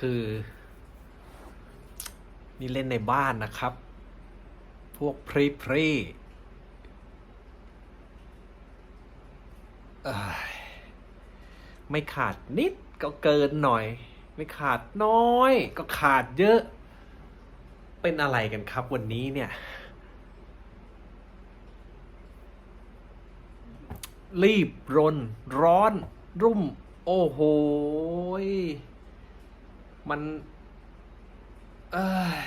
คือ นี่เล่นในบ้านนะครับ พวกพรีพรีไม่ขาดนิดก็เกินหน่อย ไม่ขาดน้อย ก็ขาดเยอะ เป็นอะไรกันครับวันนี้เนี่ย รีบรน ร้อน รุ่ม โอ้โห มันเอ้ย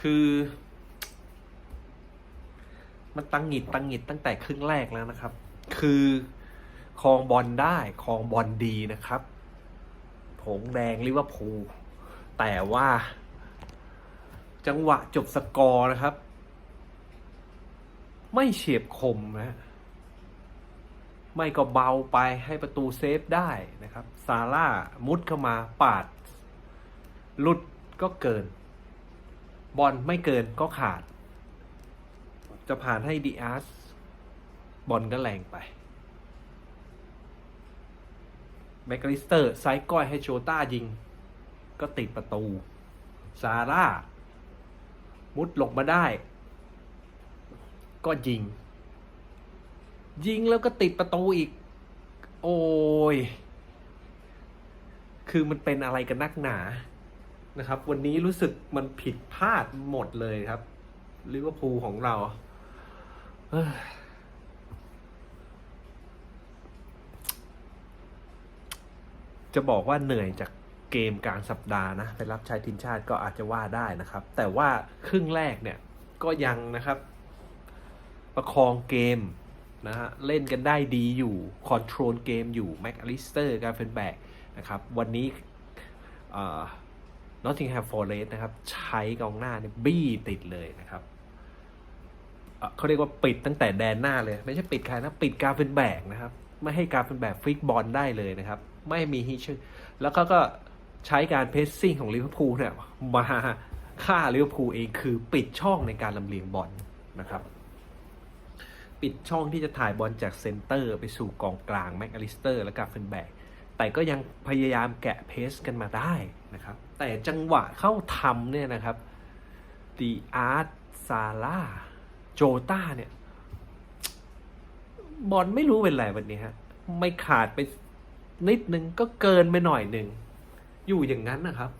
คือ มันตังหงิดตังหงิดตั้งแต่ครึ่งแรกแล้วนะครับ คือครองบอลได้ครองบอลดีนะครับ ผงแดงลิเวอร์พูลแต่ว่า จังหวะจบสกอร์นะครับ ไม่เฉียบคมนะ ไม่ก็เบาไปให้ประตูเซฟได้นะครับซาร่ามุดเข้ามาปาดหลุดก็เกิน บอลไม่เกินก็ขาด จะผ่านให้ดีอาร์สบอลก็แรงไปแมคคาลิสเตอร์ไซส์ก้อยให้โชต้ายิง ก็ติดประตู ซาร่า มุดหลบมาได้ ก็ยิง ยิงแล้วก็ติดประตูอีก โอ้ย คือมันเป็นอะไรกันนักหนา นะครับ วันนี้รู้สึกมันผิดพลาดหมดเลยครับลิเวอร์พูลของเรา จะบอกว่าเหนื่อยจากเกมกลางสัปดาห์นะ ไปรับใช้ทีมชาติก็อาจจะว่าได้นะครับ แต่ว่าครึ่งแรกเนี่ยก็ยังนะครับ ประคองเกม นะฮะเล่นกันได้ดีอยู่คอนโทรลเกมอยู่แม็กอลิสเตอร์การเฟนแบกนะครับวันนี้นอตติงแฮมฟอร์เรสนะครับใช้กองหน้าเนี่ยบี้ติดเลยนะครับเขาเรียกว่าปิดตั้งแต่แดนหน้าเลย ไม่ใช่ปิดใครนะปิดการเฟนแบกนะครับ ไม่ให้การเฟนแบกฟลิกบอลได้เลยนะครับ ไม่มีฮิชแล้วก็ก็ใช้การเพสซิ่งของลิเวอร์พูลเนี่ยมาฆ่าลิเวอร์พูลเองคือปิดช่องในการลำเลียงบอลนะครับ ปิดช่องที่จะถ่ายบอลจากเซนเตอร์ไปสู่กองกลางแม็กอลิสเตอร์และกาเฟนแบกแต่ก็ยังพยายามแกะเพสกันมาได้นะครับ แต่จังหวะเข้าทำเนี่ยนะครับดีอาร์ตซาร่าโจต้าเนี่ย บอลไม่รู้เป็นไรวันนี้ฮะ ไม่ขาดไปนิดนึงก็เกินไปหน่อยหนึ่ง อยู่อย่างนั้นนะครับ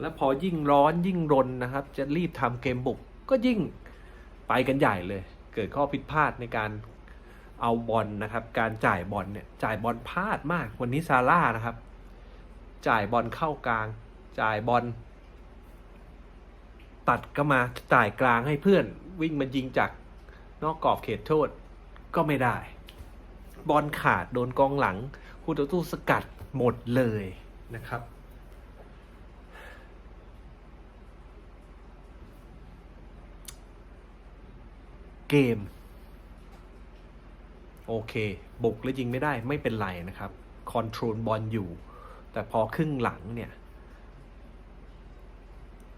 แล้วพอยิ่งร้อนยิ่งรนนะครับ จะรีบทำเกมบุกก็ยิ่งไปกันใหญ่เลย เกิดข้อผิดพลาดในการเอาบอลนะครับ การจ่ายบอลเนี่ยจ่ายบอลพลาดมากวันนี้ซาร่านะครับ จ่ายบอลเข้ากลาง จ่ายบอลตัดก็มาจ่ายกลางให้เพื่อนวิ่งมายิงจากนอกกรอบเขตโทษก็ไม่ได้ บอลขาดโดนกองหลังคู่ต่อสู้สกัดหมดเลยนะครับ เกม โอเค บุกแล้วยิงไม่ได้ไม่เป็นไรนะครับคอนโทรลบอลอยู่ แต่พอครึ่งหลังเนี่ย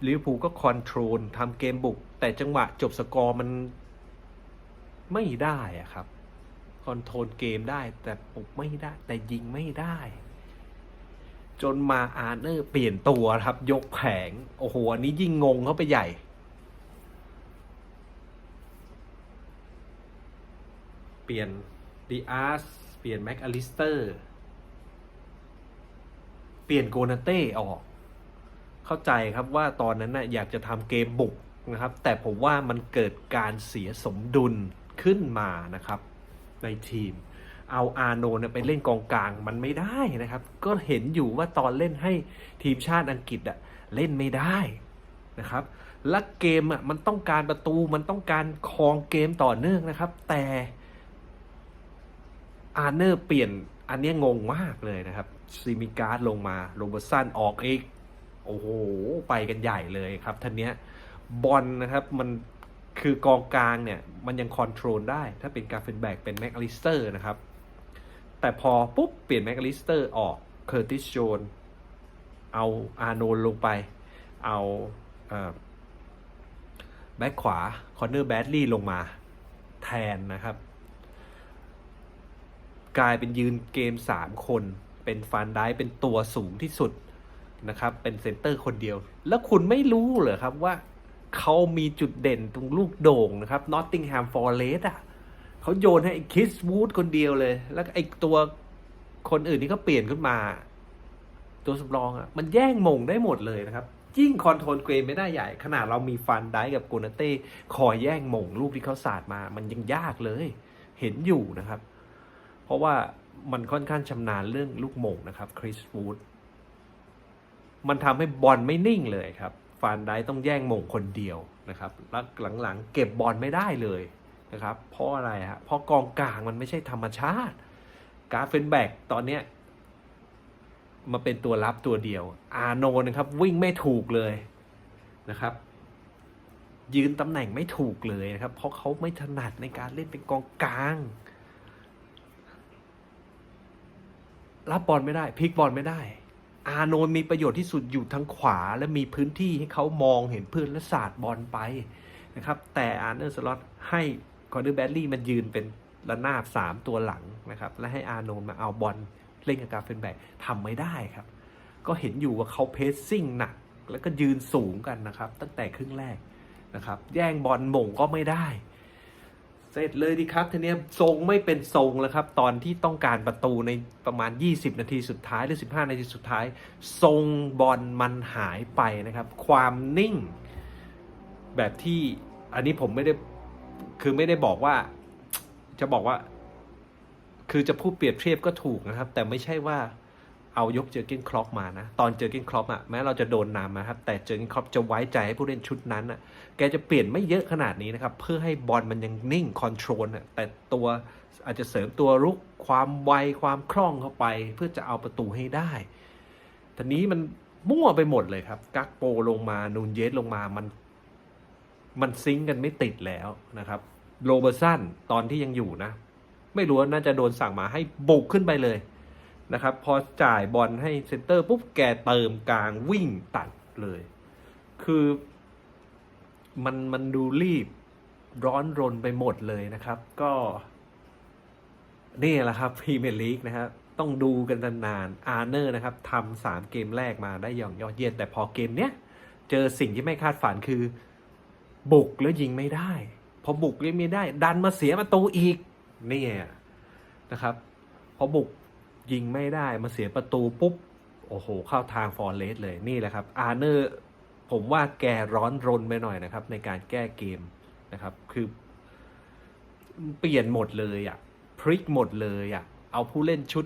ลิเวอร์พูลก็คอนโทรลทำเกมบุก แต่จังหวะจบสกอร์มันไม่ได้อะครับคอนโทรลเกมได้ แต่ปุกไม่ได้ แต่ยิงไม่ได้ จนมาอาร์เนอร์เปลี่ยนตัวครับ ยกแผง โอ้โหอันนี้ยิ่งงงเข้าไปใหญ่ เปลี่ยนดีอาร์สเปลี่ยนแม็กอลิสเตอร์เปลี่ยนโกนาเต้ออก เข้าใจครับว่าตอนนั้นนะ่ะอยากจะทำเกมบุกนะครับ แต่ผมว่ามันเกิดการเสียสมดุลขึ้นมานะครับ ในทีม เอาอาโนเนี่ยไปเล่นกองกลางมันไม่ได้นะครับ ก็เห็นอยู่ว่าตอนเล่นให้ทีมชาติอังกฤษอะเล่นไม่ได้นะครับ และเกมอะมันต้องการประตูมันต้องการครองเกมต่อเนื่องนะครับ แต่ อาร์เนอร์เปลี่ยนอันนี้งงมากเลยนะครับซีมิการ์ดลงมาโรเบอร์สันออกอีก โอ้โห ไปกันใหญ่เลยครับท่านเนี้ยบอลนะครับมันคือกองกลางเนี่ย มันยังคอนโทรลได้ ถ้าเป็นการเฟนแบกเป็นแม็กอลิสเตอร์นะครับ แต่พอปุ๊บ เปลี่ยนแม็กอลิสเตอร์ออกเคอร์ติสโจนเอาอาร์โนลลงไป เอาแบ็คขวา คอนเนอร์แบดลี่ลงมาแทนนะครับ กลายเป็นยืนเกม 3 คน เป็นฟานได้เป็นตัวสูงที่สุดนะครับ เป็นเซนเตอร์คนเดียว แล้วคุณไม่รู้เหรอครับว่าเขามีจุดเด่นตรงลูกโด่งนะครับ Nottingham Forest อะเขาโยนให้ไอ้คิสวูดคนเดียวเลย แล้วไอ้ตัวคนอื่นที่เขาเปลี่ยนขึ้นมา ตัวสำรองอะมันแย่งมงได้หมดเลยนะครับยิ่งคอนโทรลเกมไม่ได้ใหญ่ ขนาดเรามีฟันได้กับโกนาเต้คอยแย่งมงลูกที่เขาสาดมา มันยังยากเลย เห็นอยู่นะครับ เพราะว่ามันค่อนข้างชำนาญเรื่องลูกหม่งนะครับคริสวูดมันทำให้บอลไม่นิ่งเลยครับฟานไดต้องแย่งหม่งคนเดียวนะครับแล้วหลังๆ เก็บบอลไม่ได้เลยนะครับเพราะอะไรฮะเพราะกองกลางมันไม่ใช่ธรรมชาติ กาเฟนแบกตอนเนี้ยมาเป็นตัวรับตัวเดียว อาโนนะครับวิ่งไม่ถูกเลยนะครับ ยืนตำแหน่งไม่ถูกเลยนะครับ เพราะเขาไม่ถนัดในการเล่นเป็นกองกลาง รับบอลไม่ได้พลิกบอลไม่ได้ อาโนนมีประโยชน์ที่สุดอยู่ทางขวา และมีพื้นที่ให้เขามองเห็นเพื่อนและสาดบอลไปนะครับ แต่อาร์เนอร์สล็อตให้คอนเดอร์แบดลี่มันยืนเป็นระนาบสามตัวหลังนะครับ และให้อาโนนมาเอาบอลเล่นกับกาเฟนแบกทำไม่ได้ครับ ก็เห็นอยู่ว่าเขาเพสซิ่งหนัก แล้วก็ยืนสูงกันนะครับ ตั้งแต่ครึ่งแรกนะครับ แย่งบอลหม่งก็ไม่ได้ เสร็จเลยดีครับทีนี้ทรงไม่เป็นทรงแล้วครับ ตอนที่ต้องการประตูในประมาณ 20 นาทีสุดท้ายหรือ 15 นาทีสุดท้าย ทรงบอลมันหายไปนะครับ ความนิ่ง แบบที่อันนี้ผมไม่ได้คือไม่ได้บอกว่า จะบอกว่า คือจะพูดเปรียบเทียบก็ถูกนะครับ แต่ไม่ใช่ว่า เอายกเจอร์เกนคล็อปมานะ ตอนเจอร์เกนคล็อปอะแม้เราจะโดนนำนะครับ แต่เจอร์เกนคล็อปจะไว้ใจให้ผู้เล่นชุดนั้นอะแกจะเปลี่ยนไม่เยอะขนาดนี้นะครับ เพื่อให้บอลมันยังนิ่งคอนโทรลอะแต่ตัวอาจจะเสริมตัวรุกความไวความคล่องเข้าไป เพื่อจะเอาประตูให้ได้ทีนี้มันมั่วไปหมดเลยครับ กักโปลงมานูนเยสลงมามันมันซิงกันไม่ติดแล้วนะครับโรเบอร์สันตอนที่ยังอยู่นะ ไม่รู้น่าจะโดนสั่งมาให้บุกขึ้นไปเลย นะครับ พอจ่ายบอลให้เซนเตอร์ปุ๊บแกเติมกลางวิ่งตัดเลย คือมันมันดูรีบร้อนรนไปหมดเลยนะครับ ก็ นี่แหละครับพรีเมียร์ลีกนะครับต้องดูกันนานๆอาร์เนอร์นะครับทำสามเกมแรกมาได้อย่างยอดเยี่ยมแต่พอเกมเนี้ย เจอสิ่งที่ไม่คาดฝันคือ บุกแล้วยิงไม่ได้ พอบุกยังไม่ได้ ดันมาเสียประตูอีกนี่นะครับ พอบุก ยิงไม่ได้มาเสียประตูปุ๊บ โอ้โห เข้าทางฟอร์เรสเลยนี่แหละครับอาร์เนอร์ผมว่าแกร้อนรนไปหน่อยนะครับ ในการแก้เกมนะครับ คือเปลี่ยนหมดเลยอะ่ะพลิกหมดเลยอะ่ะเอาผู้เล่นชุด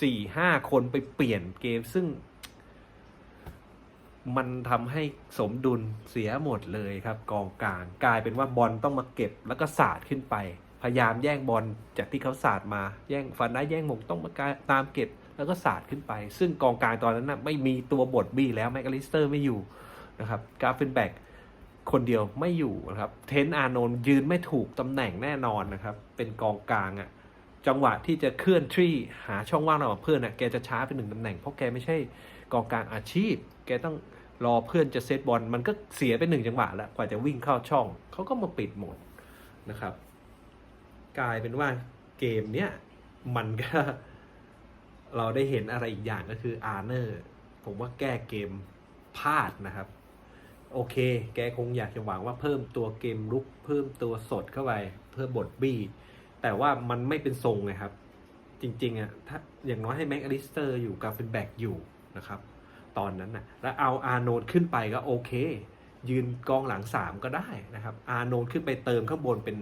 สี่ห้าคนไปเปลี่ยนเกมซึ่ง มันทำให้สมดุลเสียหมดเลยครับ กองกลางกลายเป็นว่าบอลต้องมาเก็บแล้วก็สาดขึ้นไป พยายามแย่งบอลจากที่เขาสาดมาแย่งฟันได้แย่งมงต้องมาตามเก็บแล้วก็สาดขึ้นไป ซึ่งกองกลางตอนนั้นนะไม่มีตัวบทบี้แล้วแมคอลิสเตอร์ไม่อยู่นะครับกาฟเฟนแบกคนเดียวไม่อยู่นะครับ เทนอาโนนยืนไม่ถูกตำแหน่งแน่นอนนะครับ เป็นกองกลางอะ่ะจังหวะที่จะเคลื่อนทรีหาช่องว่างระหว่างเพื่อนน่ะแกจะช้าไปหนึ่งตำแหน่งเพราะแกไม่ใช่กองกลางอาชีพ แกต้องรอเพื่อนจะเซตบอลมันก็เสียไปหนึ่งจังหวะแล้วกว่าจะวิ่งเข้าช่องเขาก็มาปิดหมดนะครับ กลายเป็นว่าเกมเนี้ยมันก็ เราได้เห็นอะไรอีกอย่างก็คืออาร์เนอร์ผมว่าแก้เกมพลาดนะครับ โอเค แกคงอยากจะหวังว่าเพิ่มตัวเกมลุก เพิ่มตัวสดเข้าไป เพิ่มบทบี้ แต่ว่ามันไม่เป็นทรงไงครับ จริงๆอะถ้าอย่างน้อยให้แม็กอลิสเตอร์อยู่กาเฟนแบกอยู่นะครับ ตอนนั้นนะแล้วเอาอาโนนขึ้นไปก็โอเค ยืนกองหลังสามก็ได้นะครับ อาโนนขึ้นไปเติมข้างบนเป็น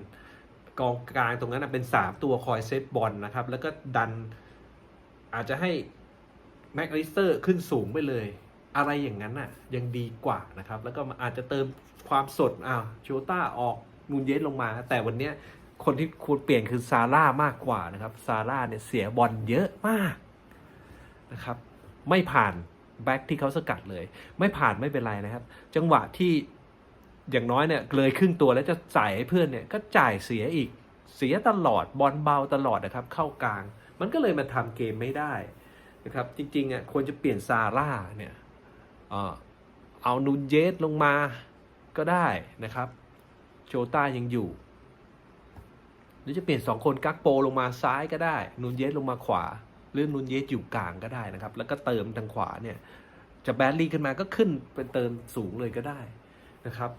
กองกลางตรงนั้นเป็นสามตัวคอยเซตบอลนะครับ แล้วก็ดันอาจจะให้แม็กอลิสเตอร์ขึ้นสูงไปเลย อะไรอย่างนั้นน่ะยังดีกว่านะครับ แล้วก็อาจจะเติมความสดอ้าวโชต้าออกนูนเยสลงมา แต่วันนี้คนที่ควรเปลี่ยนคือซาร่ามากกว่านะครับซาร่าเนี่ยเสียบอลเยอะมากนะครับ ไม่ผ่านแบ็คที่เขาสกัดเลย ไม่ผ่านไม่เป็นไรนะครับ จังหวะที่ อย่างน้อยเนี่ยเลยครึ่งตัวแล้วจะจ่ายให้เพื่อนเนี่ยก็จ่ายเสียอีกเสียตลอดบอลเบาตลอดนะครับ เข้ากลาง มันก็เลยมาทำเกมไม่ได้นะครับ จริงๆอะควรจะเปลี่ยนซาร่าเนี่ยเอานูนเยสลงมาก็ได้นะครับโจต้ายังอยู่ หรือจะเปลี่ยนสองคนกักโปลงมาซ้ายก็ได้ นูนเยสลงมาขวา หรือนูนเยสอยู่กลางก็ได้นะครับ แล้วก็เติมทางขวาเนี่ยจะแบดลี่ขึ้นมาก็ขึ้นเป็นเติมสูงเลยก็ได้นะครับ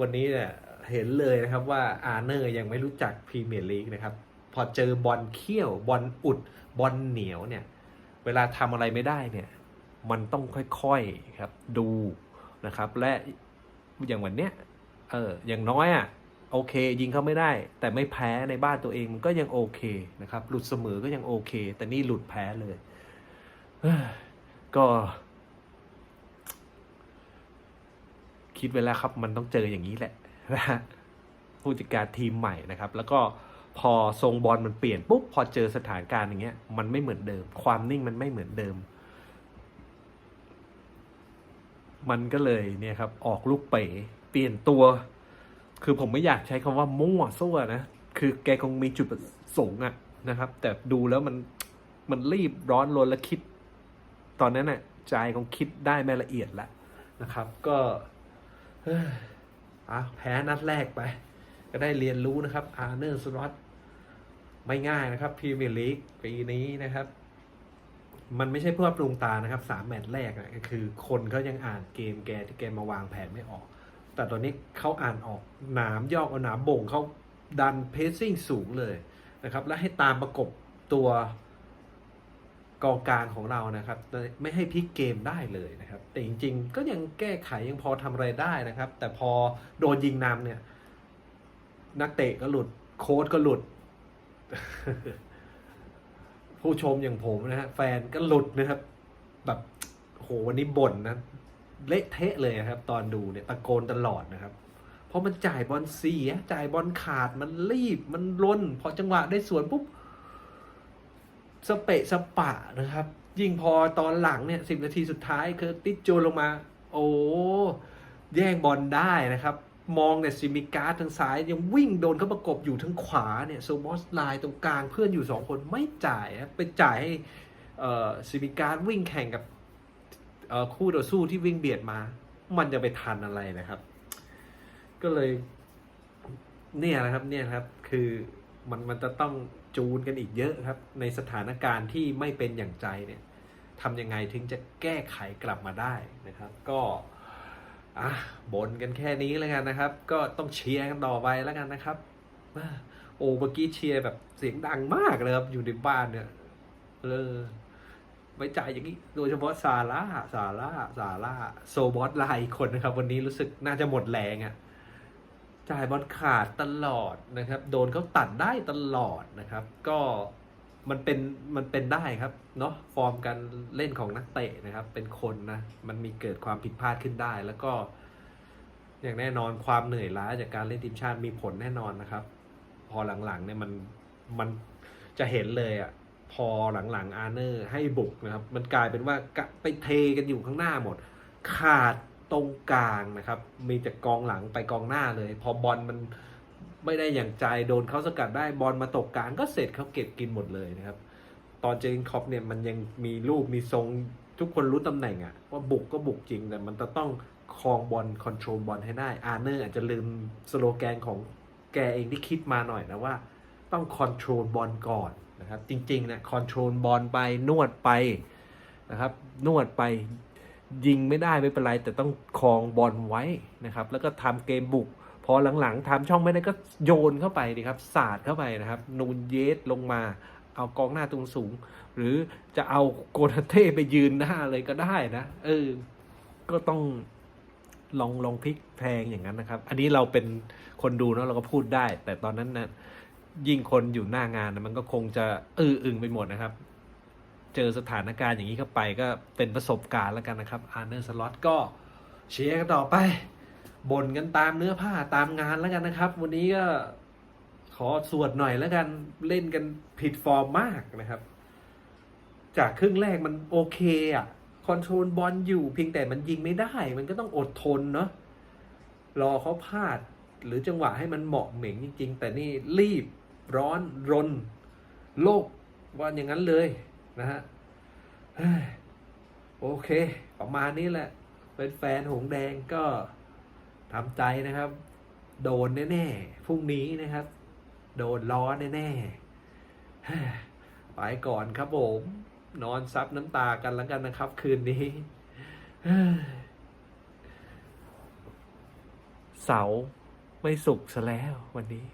วันนี้เนี่ยเห็นเลยนะครับว่าอาร์เนอร์ยังไม่รู้จักพรีเมียร์ลีกนะครับ พอเจอบอลเขี้ยวบอลอุดบอลเหนียวเนี่ย เวลาทำอะไรไม่ได้เนี่ย มันต้องค่อยๆครับดูนะครับ และอย่างวันเนี้ยเอออย่างน้อยอะโอเค ยิงเขาไม่ได้ แต่ไม่แพ้ในบ้านตัวเองมันก็ยังโอเคนะครับ หลุดเสมอก็ยังโอเค แต่นี่หลุดแพ้เลยก็ คิดไว้แล้วครับ มันต้องเจออย่างนี้แหละนะฮะผู้จัดการทีมใหม่นะครับ แล้วก็พอทรงบอลมันเปลี่ยนปุ๊บพอเจอสถานการณ์อย่างเงี้ย มันไม่เหมือนเดิม ความนิ่งมันไม่เหมือนเดิม มันก็เลยเนี่ยครับ ออกลูกเป๋เปลี่ยนตัว คือผมไม่อยากใช้คำว่ามั่วซั่วนะคือแกคงมีจุดประสงค์อะนะครับ แต่ดูแล้วมันมันรีบร้อนรนและคิด ตอนนั้นน่ะใจคงคิดได้ไม่ละเอียดแล้วนะครับ ก็ อะแพ้นัดแรกไป ก็ได้เรียนรู้นะครับ อาร์เนอร์สล็อตไม่ง่ายนะครับพรีเมียร์ลีกปีนี้นะครับ มันไม่ใช่เพื่อปรุงตานะครับสามแมตช์แรกนะก็คือ คนเขายังอ่านเกมแกที่แกมาวางแผนไม่ออก แต่ตอนนี้เขาอ่านออกหนามยอกเอาหนามบ่งเขาดันเพสซิ่งสูงเลยนะครับ และให้ตามประกบตัว กองกลางของเรานะครับไม่ให้พลิกเกมได้เลยนะครับ แต่จริง ๆ ก็ยังแก้ไขยังพอทำอะไรได้นะครับ แต่พอโดนยิงนำเนี่ย นักเตะก็หลุดโค้ดก็หลุด ผู้ชมอย่างผมนะฮะแฟนก็หลุดนะครับ แบบโหวันนี้บ่นนะเละเทะเลยครับ ตอนดูเนี่ยตะโกนตลอดนะครับเพราะมันจ่ายบอลเสีย จ่ายบอลขาดมันรีบมันล้นพอจังหวะได้สวนปุ๊บ สเปะสปะนะครับ ยิ่งพอตอนหลังเนี่ยสิบนาทีสุดท้ายคือติดโจนลงมา โอ้แย่งบอลได้นะครับ มองเนี่ยซิมิการ์ดทางซ้ายยังวิ่งโดนเขาประกบอยู่ทางขวาเนี่ยโซมอสไลน์ตรงกลางเพื่อนอยู่สองคนไม่จ่ายครับไปจ่ายให้ซิมิการ์ดวิ่งแข่งกับคู่ต่อสู้ที่วิ่งเบียดมา มันจะไปทันอะไรนะครับ ก็เลย เนี่ยนะครับเนี่ยนะครับ คือมันมันจะต้อง จูนกันอีกเยอะครับ ในสถานการณ์ที่ไม่เป็นอย่างใจเนี่ยทำยังไงถึงจะแก้ไขกลับมาได้นะครับ ก็อะบ่นกันแค่นี้แล้วกันนะครับ ก็ต้องเชียร์กันต่อไปแล้วกันนะครับโอ้เมื่อกี้เชียร์แบบเสียงดังมากเลยครับอยู่ในบ้านเนี่ยเออไม่จ่ายอย่างนี้ โดยเฉพาะซาร่าซาร่าซาร่าโซบอสไลน์คนนะครับ วันนี้รู้สึกน่าจะหมดแรงอะ่ะ จ่ายบอลขาดตลอดนะครับ โดนเขาตัดได้ตลอดนะครับ ก็มันเป็นมันเป็นได้ครับเนาะฟอร์มการเล่นของนักเตะนะครับ เป็นคนนะมันมีเกิดความผิดพลาดขึ้นได้ แล้วก็ อย่างแน่นอนความเหนื่อยล้าจากการเล่นทีมชาติมีผลแน่นอนนะครับ พอหลังๆเนี่ยมันมันจะเห็นเลยอะ่ะพอหลังๆอาร์เนอร์ให้บุกนะครับ มันกลายเป็นว่ากะไปเทกันอยู่ข้างหน้าหมด ขาด ตรงกลางนะครับ มีแต่กองหลังไปกองหน้าเลย พอบอลมันไม่ได้อย่างใจโดนเขาสกัดได้บอลมาตกกลางก็เสร็จเขาเก็บกินหมดเลยนะครับ ตอนเจนคอปเนี่ยมันยังมีรูปมีทรงทุกคนรู้ตำแหน่งอะว่าบุกก็บุกจริงแต่มันจะต้องครองบอลคอนโทรลบอลให้ได้อาร์เนอร์อาจจะลืมสโลแกนของแกเองที่คิดมาหน่อยนะว่า ต้องคอนโทรลบอลก่อนนะครับ จริงๆนะคอนโทรลบอลไปนวดไปนะครับ นวดไป ยิงไม่ได้ไม่เป็นไร แต่ต้องครองบอลไว้นะครับ แล้วก็ทำเกมบุก พอหลังๆทำช่องไม่ได้ก็โยนเข้าไปดีครับสาดเข้าไปนะครับ นูนเยสลงมาเอากองหน้าตรงสูง หรือจะเอาโกนาเต้ไปยืนหน้าเลยก็ได้นะ เออ ก็ต้องลองลองพลิกแพงอย่างนั้นนะครับ อันนี้เราเป็นคนดูเนาะเราก็พูดได้ แต่ตอนนั้นนะยิ่งคนอยู่หน้างานนะมันก็คงจะอื้ออึงไปหมดนะครับ เจอสถานการณ์อย่างนี้เข้าไปก็เป็นประสบการณ์แล้วกันนะครับอาร์เนอร์สล็อตก็เชียร์กันต่อไปบ่นกันตามเนื้อผ้าตามงานแล้วกันนะครับ วันนี้ก็ขอสวดหน่อยแล้วกันเล่นกันผิดฟอร์มมากนะครับ จากครึ่งแรกมันโอเคอะคอนโทรลบอลอยู่เพียงแต่มันยิงไม่ได้ มันก็ต้องอดทนเนาะรอเขาพลาด หรือจังหวะให้มันเหมาะเหม่งจริง ๆ แต่นี่รีบร้อนรน โลกว่าอย่างนั้นเลย นะฮะโอเค ประมาณนี้แหละ เป็นแฟนหงแดงก็ทำใจนะครับ โดนแน่ๆพรุ่งนี้นะครับ โดนล้อแน่ๆไปก่อนครับผม นอนซับน้ำตากันแล้วกันนะครับ คืนนี้เสาไม่สุกซะแล้ววันนี้